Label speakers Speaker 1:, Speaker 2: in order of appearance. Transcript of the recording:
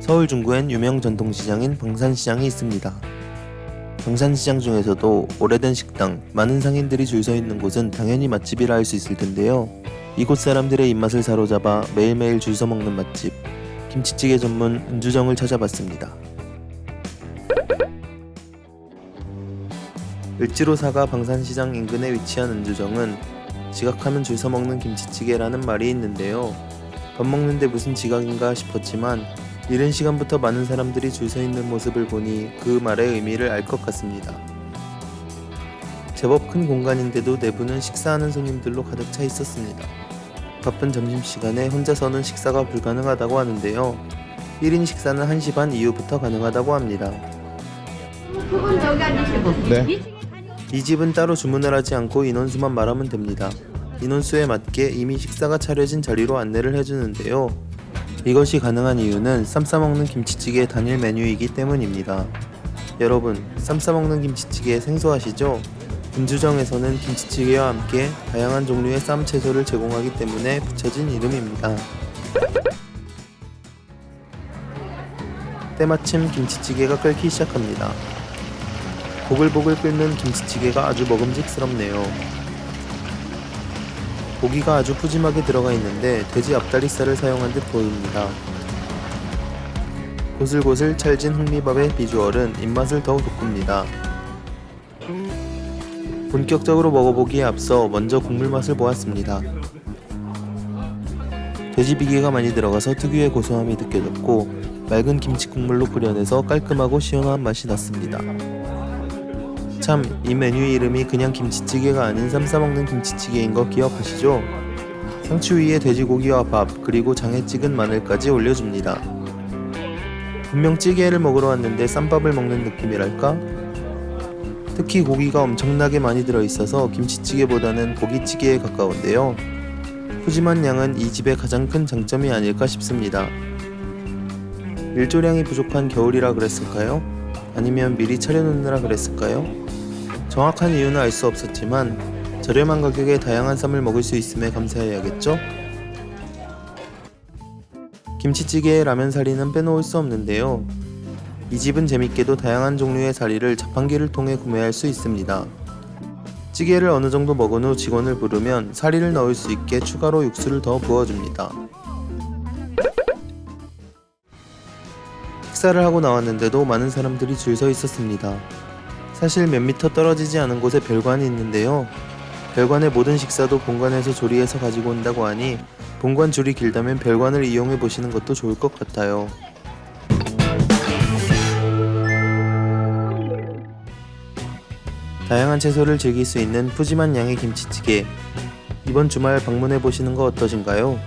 Speaker 1: 서울 중구엔 유명 전통시장인 방산시장이 있습니다. 방산시장 중에서도 오래된 식당, 많은 상인들이 줄 서 있는 곳은 당연히 맛집이라 할 수 있을 텐데요. 이곳 사람들의 입맛을 사로잡아 매일매일 줄 서 먹는 맛집, 김치찌개 전문 은주정을 찾아봤습니다. 을지로 사가 방산시장 인근에 위치한 은주정은 지각하면 줄 서 먹는 김치찌개라는 말이 있는데요. 밥 먹는데 무슨 지각인가 싶었지만 이른 시간부터 많은 사람들이 줄 서 있는 모습을 보니 그 말의 의미를 알 것 같습니다. 제법 큰 공간인데도 내부는 식사하는 손님들로 가득 차 있었습니다. 바쁜 점심시간에 혼자서는 식사가 불가능하다고 하는데요. 1인 식사는 1시 반 이후부터 가능하다고 합니다.
Speaker 2: 그분 저기 앉으시고.
Speaker 3: 네.
Speaker 1: 이 집은 따로 주문을 하지 않고 인원수만 말하면 됩니다. 인원수에 맞게 이미 식사가 차려진 자리로 안내를 해주는데요. 이것이 가능한 이유는 쌈 싸먹는 김치찌개 단일 메뉴이기 때문입니다. 여러분, 쌈 싸먹는 김치찌개 생소하시죠? 김주정에서는 김치찌개와 함께 다양한 종류의 쌈 채소를 제공하기 때문에 붙여진 이름입니다. 때마침 김치찌개가 끓기 시작합니다. 보글보글 끓는 김치찌개가 아주 먹음직스럽네요. 고기가 아주 푸짐하게 들어가 있는데 돼지 앞다리살을 사용한 듯 보입니다. 고슬고슬 찰진 흑미밥의 비주얼은 입맛을 더욱 돋굽니다. 본격적으로 먹어보기에 앞서 먼저 국물 맛을 보았습니다. 돼지 비계가 많이 들어가서 특유의 고소함이 느껴졌고 맑은 김치 국물로 끓여내서 깔끔하고 시원한 맛이 났습니다. 참, 이 메뉴 이름이 그냥 김치찌개가 아닌 쌈 싸먹는 김치찌개인 거 기억하시죠? 상추 위에 돼지고기와 밥, 그리고 장에 찍은 마늘까지 올려줍니다. 분명 찌개를 먹으러 왔는데 쌈밥을 먹는 느낌이랄까? 특히 고기가 엄청나게 많이 들어있어서 김치찌개보다는 고기찌개에 가까운데요. 푸짐한 양은 이 집의 가장 큰 장점이 아닐까 싶습니다. 일조량이 부족한 겨울이라 그랬을까요? 아니면 미리 차려놓느라 그랬을까요? 정확한 이유는 알 수 없었지만 저렴한 가격에 다양한 쌈을 먹을 수 있음에 감사해야겠죠? 김치찌개에 라면 사리는 빼놓을 수 없는데요. 이 집은 재밌게도 다양한 종류의 사리를 자판기를 통해 구매할 수 있습니다. 찌개를 어느 정도 먹은 후 직원을 부르면 사리를 넣을 수 있게 추가로 육수를 더 부어줍니다. 식사를 하고 나왔는데도 많은 사람들이 줄 서 있었습니다. 사실 몇 미터 떨어지지 않은 곳에 별관이 있는데요. 별관의 모든 식사도 본관에서 조리해서 가지고 온다고 하니 본관 줄이 길다면 별관을 이용해 보시는 것도 좋을 것 같아요. 다양한 채소를 즐길 수 있는 푸짐한 양의 김치찌개. 이번 주말 방문해 보시는 거 어떠신가요?